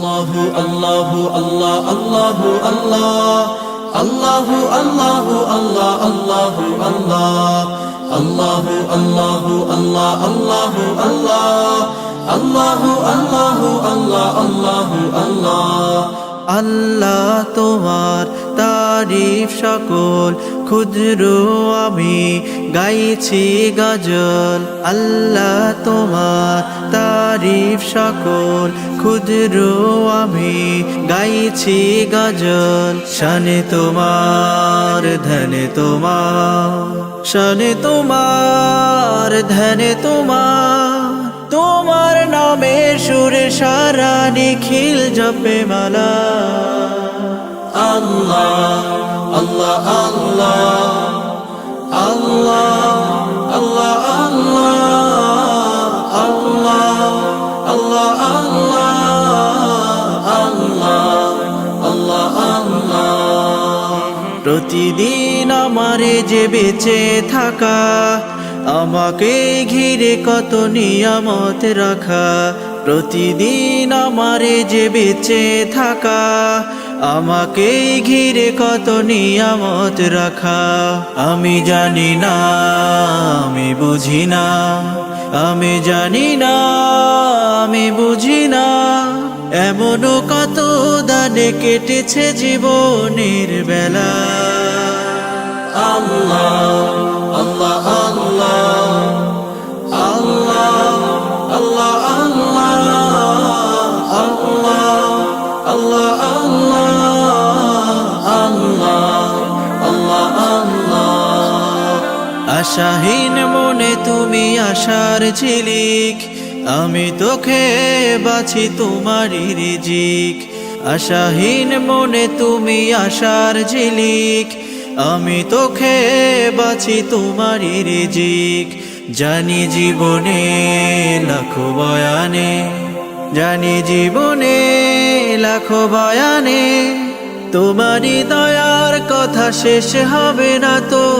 আল্লাহু আল্লাহু, আল্লাহ আল্লাহু আল্লাহ, আল্লাহু আল্লাহু, আল্লাহ আল্লাহু আল্লাহ, আল্লাহু আল্লাহু, আল্লাহ আল্লাহু আল্লাহ, আল্লাহু আল্লাহু। আল্লাহ আল্লাহু আল্লাহ আল্লাহ তোমার তারিফ সকল, ক্ষুদ্র আমি গাইছি গজল। আল্লাহ তোমার তারিফ সকল ক্ষুদ্র আমি গাইছি গজল। শানে তোমার ধনে তোমার, শানে তোমার ধনে তোমার। তোমার নামে সুরে সারা নিখিল জপে মালা। আল্লাহ আল্লাহ আল্লাহ আল্লাহ। প্রতিদিন আমারে যে বেঁচে থাকা, আমাকে ঘিরে কত নিয়ামত রাখা। প্রতিদিন আমারে যে বেঁচে থাকা, আমাকে ঘিরে কত নিয়ামত রাখা। আমি জানি না, আমি বুঝি না, আমি জানি না, আমি বুঝি না। এমনও কত দানে কেটেছে জীবনের বেলা। আল্লাহ আল্লাহ আল্লাহ আল্লাহ আল্লাহ আল্লাহ আল্লাহ আল্লাহ আল্লাহ আল্লাহ আল্লাহ আশাহীন মনে তুমি আশার ঝিলিক আমি তোকে বাছি তোমারই রিজিক। আশাহীন মনে তুমি আশার ঝিলিক। আমি তোকে বাছি তোমারই রিজিক। জানি জীবনে লাখো বয়ানে, জানি জীবনে লাখো বয়ানে। তোমারই দয়ার কথা শেষ হবে না তো।